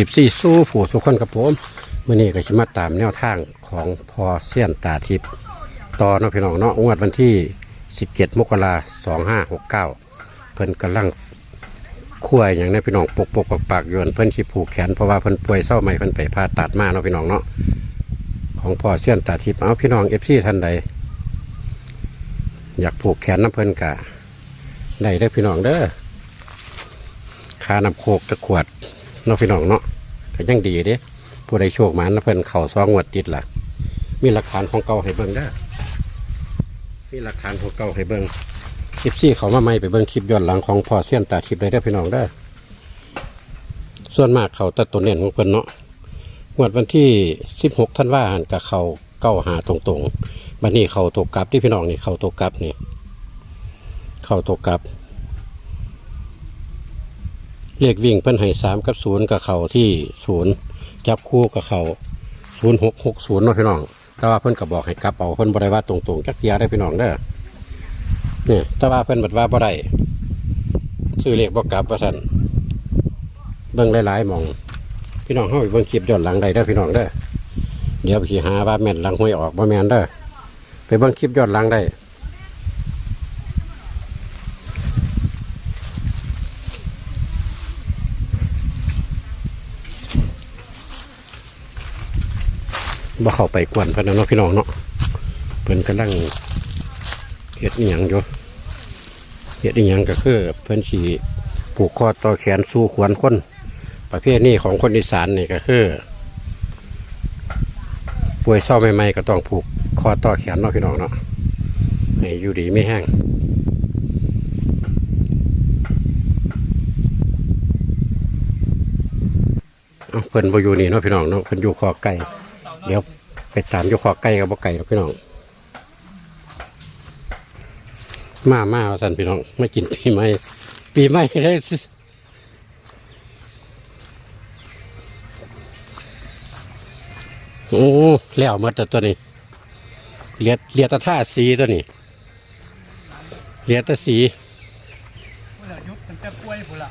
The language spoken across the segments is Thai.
สิบสี่สู้ผู้สุขคนกับผมมื่อนี้ก็ชิมาตามแนวทางของพอเสี้ยนตาทิพย์ต่อเนาะพี่น้องเนาะงวดวันที่ 17 มกราสองห้าหกเก้าเพิ่นกำลังคุ้ยอย่างนี้พี่น้องปกปกปักปักยวนเพิ่นขีผูกแขนเพราะว่าเพิ่นป่วยเศร้าใหม่เพิ่นไปผ่าตัดมาเนาะพี่น้องเนาะของพอเสี้ยนตาทิพย์เอาพี่น้องเอฟซีท่านใดอยากผูกแขนน้ำเพิ่นกะได้ได้พี่น้องเด้อคาน้ำโคกตะขวด น้าะพี่น้องเนาะก็ยังดีเด้ผู้ใดโชคมันะเพิ่นเข่าซองงวดติดล่ะ มีหลักฐานของเก่าให้เบิ่งเด้มีหลักฐานของเก่าให้เบิ่งคลิปซี่เขามาใหม่ไปเบิ่งคลิปย้อนหลังของพ่อเสี้ยนตาทิพย์เลยเด้พี่น้องเด้ส่วนมากเขาตัดตัวเน้นของเพิ่นเนาะงวดวันที่ 16ธันวาคมกับเขาเก้าหาตรงๆบัดนี้เขาตกกลับที่พี่น้องนี่เขาตกกลับนี่เขาตกกลับ เลขวิ่งเพิ่นให้สามกับศูนย์กับเข่าที่ศูนย์จับคู่กับเข่าศูนย์หกหกศูนย์เนาะพี่น้อง แต่ว่าเพิ่นก็บอกให้กลับเอาเพิ่นบ่ได้ว่าตรงๆจักเทียได้พี่น้องเด้อเนี่ยแต่ว่าเพิ่นบัดว่าบ่ได้ซื้อเลขบ่กลับว่าซั่นเบิ่งหลายๆหมอง พี่น้องเฮาไปเบิ่งคลิปย้อนหลังได้เด้อพี่น้องเด้อเดี๋ยวสิหาว่าแม่นหลังห้วยออกบ่แม่นเด้อไปเบิ่งคลิปย้อนหลังได้ บ่เข้าไปกวนเพิ่นนเนาะพี่น้องเนาะเพิ่นกำลังเฮ็ดอีหยังอยู่เฮ็ดอีหยังก็คือเพิ่นสิผูกคอต่อแขนสู้ขวนคน ประเภทนี้ของคนอีสานนี่ก็คือป่วยเศร้าใหม่ๆก็ต้องผูกคอต่อแขนเนาะพี่น้องเนาะให้อยู่ดีไม่แห้งเอาเพิ่นบ่อยู่นี่เนาะพี่น้องเนาะเพิ่นอยู่คอไก่ เดี๋ยวไปตามอยู่คอไก่กับบ่ไก่หรอกพี่น้อง มามาว่าสั่นพี่น้องไม่กินปีใหม่ปีใหม่ได้สิโอ้แล้วหมดแต่ตัวนี้เหลียดเหลียดแตะท่าสีตัวนี้เหลียดแตะสีพุ่นละยุบตั้งแต่ป่วยพุ่นละ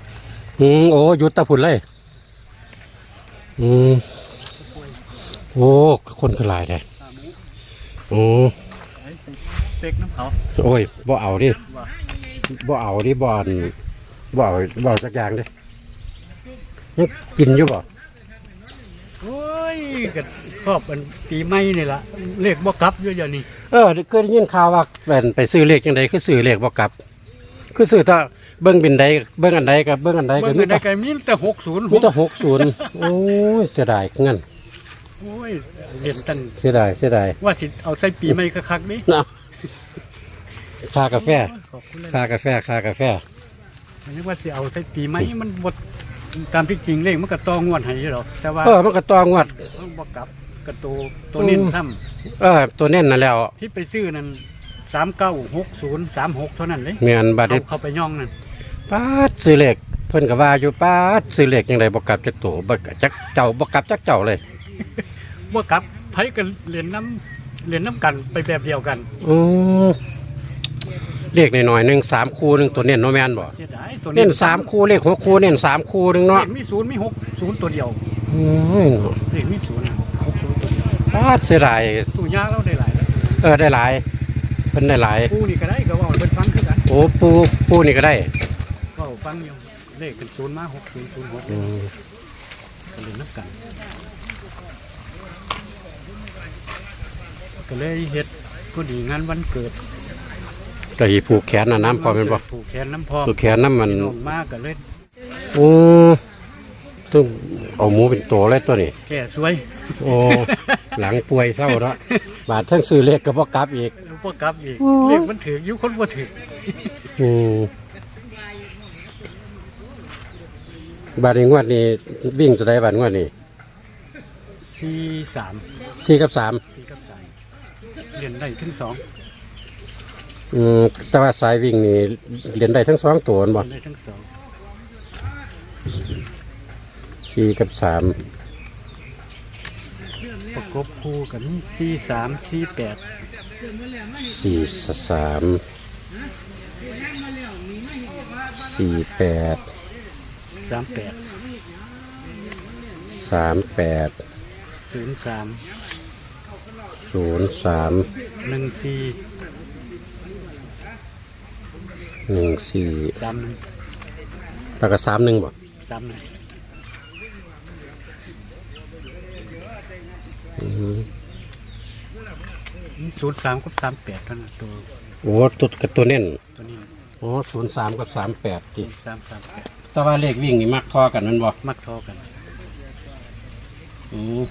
อืมโอ้หยุดตะพุ่นเลย อืม โอ้คนคือหลายเลยตาหมูโอ้ไอ้เป็กน้ำเขาโอ้ยบ่เอาดิว่าบ่เอาดิบ่อนบ่เอาบ่เอาสักอย่างดิยังกินอยู่บ่โอ้ยก็ครอบอันปีใหม่นี่ล่ะเลขบ่กลับอยู่อย่างนี้เออเคยได้ยินข่าวว่าเป็นไปซื้อเลขจังไดคือซื้อเลขบ่กลับ คือซื้อถ้าเบิ่งบินใดเบิ่งอันใดกับเบิ่งอันใดเบิ่ก็งมีอันใดแต่ก็มีแต่หกศูนย์มีแต่60โอ้ยเสียดายงั้น โอ้ยเรียนตันเสียดายเสียดายว่าสิเอาใส่ปีใหม่คักๆนี่เนาะค่ากาแฟขอบคุณเลยค่ากาแฟค่ากาแฟอันนี้ว่าสิเอาใส่ปีใหม่มันบ่ตามที่จริงเลขมันก็ตองวดให้อยู่หรอกแต่ว่าเออมันก็ตองวดมันบ่กลับกระตัวตัวนี้ซ้ำเออตัวเน้นนั่นแล้ว ที่ไปซื้อนั่น3960 36เท่านั้นเลยเมียนบาดเขานี้เขาไปย่องนั่นปาดซื้อเลขเพิ่นก็ว่าอยู่ปาดซื้อเลขจังไดบ่กลับจักตัวบ่จักเจ้าบ่กลับจักเจ้าเลย ว่ากลับไผกันเรียนน้ำเรียนน้ำกันไปแบบเดียวกันอือเลขหน่อยๆหนึงสามคู่หนึงตัวเน้นเนาะแม่นบ่เสียดายตัวเน้นสามคู่เลขหกคู่เน้นสามคู่หนึงเลเนาะขมีศูนย์มีหกศูนย์ตัวเดียวอืมเลขมีศูนย์หกศูนย์ตัวเดียวปาดเสียดายตู้ยาเราได้หลายแล้วเออได้หลายเพิ่นได้หลายปูนี่ก็ได้ก็ว่าเป็นฟังคือกันโอ้ปูปูนี่ก็ได้ก็ฟังอยู่เลขกันศูนย์มาหกศูนย์ศูนย์หกอืมก็เรียนน้ำกัน ก็เลยเฮ็ดพอดีงานวันเกิดก็สิผูกแขนน่ะน้ำพอแม่นบ่ผูกแขนน้ำพร้อมผูกแขนน้ำมันพี่น้องมากก็เลยโอ้ต้องเอาหมูเป็นตัวเลยตัวนี้แก่สวย โอ้หลังป่วยเศร้าแล้วบาดทั้งซื้อเลขก็บ่กลับอีกแล้วพวกกลับอีกโอ้เลขมันถืออยุคนบ่ถืออืมบาดนี้งวดนี้วิ่งตัวใดบาดงวดนี้สี่สามสี่กับสามสี่กับสาม เรียนได้ถึงสองอืมแต่ว่าสายวิ่งนี่เรียนได้ทั้งสองตัวนั่นบ่เรียนได้ทั้งสองสี่กับสามประกบคู่กันสี่สามสี่แปดสี่สามสี่แปดสามแปดสามแปดศูนย์สาม ศูนย์สามหนึ่งสี่หนึ่งสี่สามหนึ่งแล้วก็สามหนึ่งบ่สามหนึ่งอืมศูนย์สามกับสามแปดเท่านั้นตัวโอ้ตัวกับตัวเน้นตัวนี้อ๋อศูนย์สามกับสามแปดจิสามสามแปดแต่ว่าเลขวิ่งนี่มักทอกันแมันบ่มักเทอกัน อืม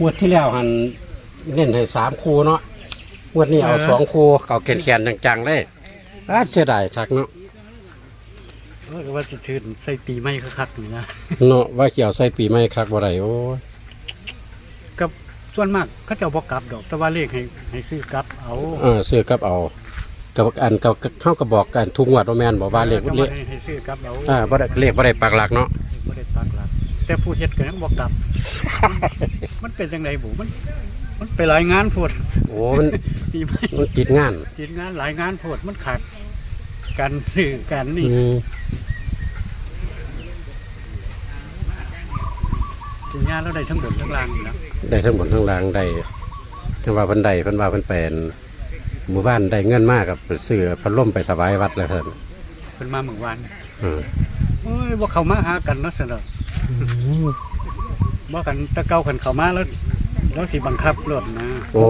งวดที่แล้วหันเล่นให้สามคู่เนาะงวดนี้เอาสองคู่เก่าแขนๆจังๆเลยอาเสียดายคักเนาะเออก็ว่าจะถือใส่ปีไม่คักๆนี่นะเนาะว่าเกี่ยวใส่ปีใหม่คักบ่ได้โอ้ยกับส่วนมากเขาจะบอกกลับดอก แต่ว่าเลขให้ให้ซื้อกลับเอาเออซื้อกับเอากับอันกับเข้ากับบอกกันทุกงวดว่าแม่นบอกว่าเลขจะเลบ่ขให้ให้ซื้อกลับเอาอ่าบ่ได้เลขบ่ได้ปักหลักเนาะบ่ได้ปักหลัก แต่ผู้เฮ็ดก็ยังบอกกลับ มันเป็นจังไดบุมัน มันไปหลายงานโพดโอ้มันปีใหม่มันติดงานติดงานหลายงานโพดมันขาดการซื้อการนี่อืมถึงงานแล้วได้ทั้งบนทั้งล่างนี่นะได้ทั้งบนทั้งล่างได้ทั้งว่าเพิ่นได้เพิ่นว่าเพิ่นเป็นหมู่บ้านได้เงินมากกับไปซื้อพัดลมไปถวายวัดแล้วเพิ่นเพิ่นมาเมื่อวานอืมโอ้ยบ่เข้ามาหากันเนาะซั่นดอก บ่กันแตะเก่ากันเข้ามาแล้วแล้วสิบังคับรถนะโอ้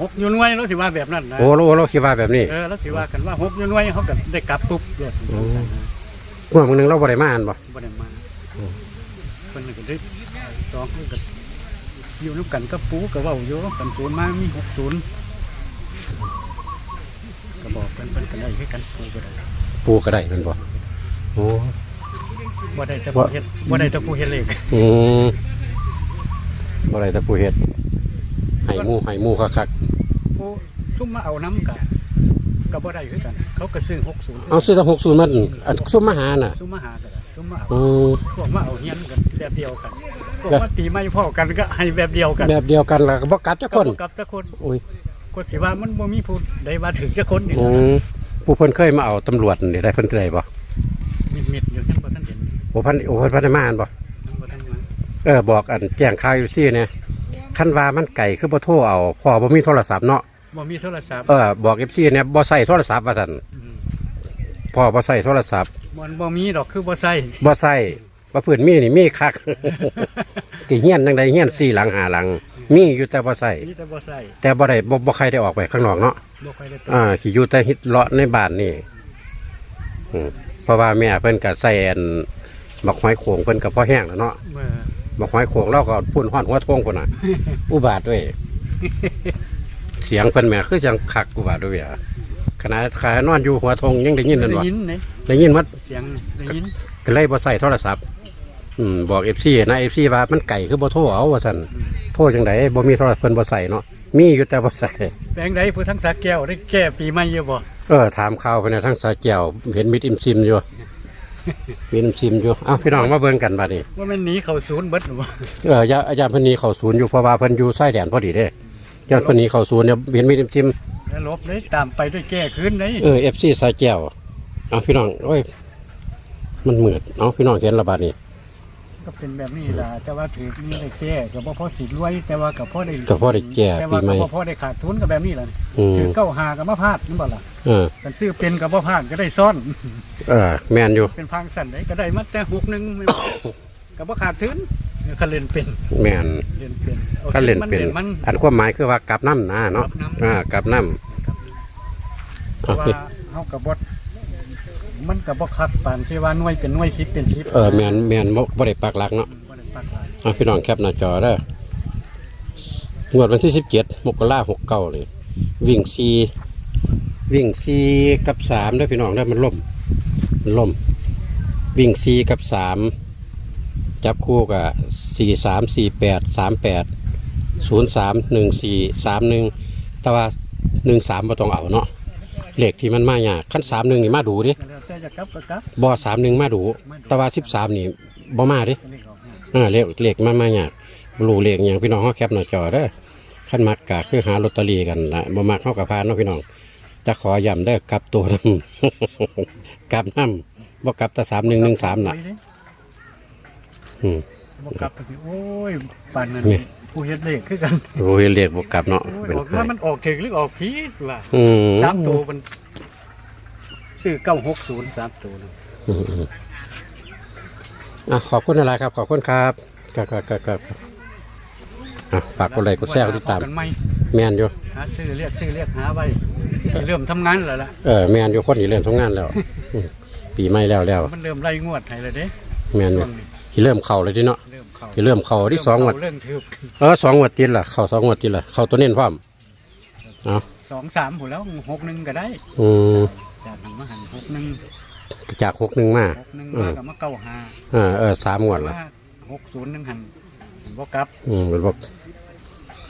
หกอยูหนวยแล้วสิว่าแบบนั้นนะโอ้โลเราคิดว่าแบบนี้เออแล้วสิว่ากันว่าหกอยูหนวยเขาก็ได้กลับปุ๊บรถโอ้งวดมื้อนึงเราบ่ได้มาอันบ่บ่ได้มาอืมเพิ่นก็ได้สองคนก็อยู่นํกันกับปูก็เว้าอยู่กันศูนย์มามีหกศูนย์ก็บอกเพิ่นเพิ่นก็ได้คือกันปูก็ได้ปูก็ได้แม่นบ่โอ้ บ่ได้แต่ผู้เฮ็ดบ่ได้แต่ผู้เฮ็ดเลขอืมบ่ได้แต่ผู้เฮ็ดให้หมู่ให้หมู่คักผู้ซุ่มมาเอาน้ำกันก็บ่ได้คือกัน เขาก็ซื้อ60ๆเอาซื้อตั้ง60มันอันซุมมาหาน่ะซุ่มมาหากันซุ่มมาเอาอืมพวกมาเอาเฮียนกันแบบเดียวกันพวกมาตีไม่พ่อกันก็ให้แบบเดียวกันแบบเดียวกันล่ะก็บ่กลับจักคนก็บ่กับจักคนโอ้ยก็สิว่ามันบ่มีผู้ใดมาถึงจักคนนี่อืมผู้เพิ่นเคยมาเอาตำรวจนี่ได้เพิ่นได้บ่มิดๆอยู่ยังบ่ทันเห็น โอ้เพันโอ้เพิ่นบ่ได้มาอันบ่ยังบ่ทันมาเออบอกอันแจ้งข่าวอยู่ซี่เนี่ยคันว่ามันไก่คือบ่โทรเอาพ่อบ่มีโทรศัพท์เนาะบ่มีโทรศัพท์เออบอก FC เนี่ยบ่ใส่โทรศัพท์ว่าซั่นมพ่อบ่ใส่โทรศัพท์มันบ่มีดอกคือบ่ใส่บ่ใส่ว่าเพิ่นมีนี่มีคักกี่เฮียนจังไดเฮียนสี่หลังห้าหลัง มีอยู่แต่บ่ใส่มีแต่บ่ใส่แต่บ่ได้บ่บ่ใครได้ออกไปข้างนอกเนาะบ่ค่อยได้ไปอ่าขี่อยู่แต่ฮิตเลาะในบ้านนี่อืมเพราะว่าแม่เพิ่นก็ใส่อัน บักหอยโขงเพิ่นก็พอแห้งแล้วเนาะเมื่อบักหอยโขงเราก็พุ่นฮ้อนหัวทงพุ่นน่ะ อุบาทด้วยเสียงเพิ่นแม่คือจังคักอุบาทด้วยอะขณะขณะนอนอยู่หัวทงยังได้ยินนั่นได้บ่ยินไหนได้ยินว่าเสียงได้ยินก็เลยบ่ใส่โทรศัพท์อืมบอก FC นะ FC ว่ามันไก่คือบ่โทรเอาว่าซั่นโทรจังไดบ่มีโทรศัพท์เพิ่นบ่ใส่เนาะมีอยู่แต่บ่ใส่แปลงใดผู้ทั้งสาแก้วได้แก้ปีใหม่อยู่บ่เออถามข่าวไปในทั้งสาแก้วเห็นมิดอิมซิมอยู่ มิดอิมซิมอยู่เอ้าพี่น้องมาเบิ่งกันบัดนี้ว่ามันหนีเข้าศูนย์เบิดหรือบ่เออยาอาจารย์เพิ่นหนี้เข้าศูนย์อยู่เพราะว่าเพิ่นอยู่ชายแดนพอดีเด้ย้อนเพิ่นหนี้เข้าศูนย์เนี่ยเห็นมิดอิมซิมแล้วลบเลยตามไปด้วยแก้คืนเลยเออ FC สาแก้วเอาพี่น้องโอ้ยมันมืดเอาพี่น้องเห็นและบัดนี้ ก็เป็นแบบนี้ล่ะแต่ว่าถือนี่ได้แก้ก็บ่พอสิรวย แต่ว่าก็พอได้ก็พอได้แก้แต่ปีว่าใหม่ก็บ่พอได้ขาดทุนก็แบบนี้ล่ะอืม ถือเก้าหาก็มาพลาดนั่นบ่ล่ะเออกันซื้อเป็นก็บ่พลาดก็ได้ซ่อน เออแม่นอยู่เป็นพังสั่นได้ก็ได้มาแต่หกหนึงไม่ก็บ่ขาดทุนคันเล่นเป็นแม่นเล่นเป็นโอคก็เล่นมัเป็น มัน อันความหมายคือว่ากลับน้ำนะเนาะกลับน้ำ อ่ากลับน้ำเพราะว่าเอาพี่เฮาก็บ่ มันก็บ่คักปานที่ว่าหน่วยเป็นหน่วย10เป็น10เออแมนแมนบ่บ่ได้ปักหลักเนาะบ่ได้ปักหลายเอาพี่น้องแคปหน้าจอเด้องวดวันที่สิบเจ็ดมกราหกเก้าเลยวิ่งซีวิ่งซีกับสามเด้อพี่น้องเด้อมันล่มมันล่ม วิ่งซีกับสามจับคู่กับสี่สามสี่แปดสามแปดศูนย์สามหนึ่งสี่สามหนึ่งแต่ว่าหนึ่งสามบ่ต้องเอาเนาะ เลขที่มันมายากขั้นสามหนึ่งนี่มาดูดิก็แล้วแต่จะกลับก็กลับบ่สามหนึ่งมาดูแต่ว่าสิบสามนี่บ่มาดิก็เลขออกให้อ่าเลขเลขมามาเนี่ยรู้เลขอย่างพี่น้องเขาแคปหน้าจอเด้อขั้นมักกะคือหาลอตเตอรี่กันละบ่มักเข้ากับพานเนาะพี่น้อง จะขอย้ำเด้อกลับตัวน้ำ กลับน้ำบ่กลับแต่สามหนึ่งหนึ่งสามน่ะไว้เด้อืม บ่กลับไปสิโอ้ยปานนั้นนี่ ผู้เฮ็ดเลขคือกันโอ้ยเรียกบวกกลับเนาะโอ้ยเป็นออกไงมามันออกถึงหรือออกผิดล่ะอืมสามตัวมันซื้อ960สามตัวนะ อืมอืมอะขอบคุณอะไรครับ ขอบคุณครับครับครับครับครับอะฝากกดไลค์กดแชร์กดติดตาม กันไหมแมนอยู่ หาซื้อเรียกซื้อเรียกหาไว้สิเริ่มทำงานแล้วล่ะ เออแมนอยู่คนนี้เริ่มทำงานแล้วอืมปีใหม่แล้วแล้วมันเริ่มไล่งวดให้แล้วเด้แมนอช่ยู่วงนี้ที่เริ่มเข่าเลยที่เนาะ เริ่มเข้าที่เริ่มเข่าที่สองงวดเริ่มถืบเออสองงวดติดล่ะเข่าสองงวดติดล่ะเข่าตัวเน้นพร้อมเอาสองสามผู้แล้วหกหนึ่งก็ได้อืมจากหนึ่งมาหันหกหนึ่งจากหกหนึ่งมาหกหนึ่งอืมามกับมาเก้าห้าเออเออสามงวดละว่าหกศูนย์หนึ่งหันบ่กลับอืมเป็นบอก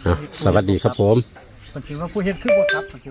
อะสวัสดีครับผมคนคิดว่าผู้เฮ็ดคือบ่กลับคนคิดว่า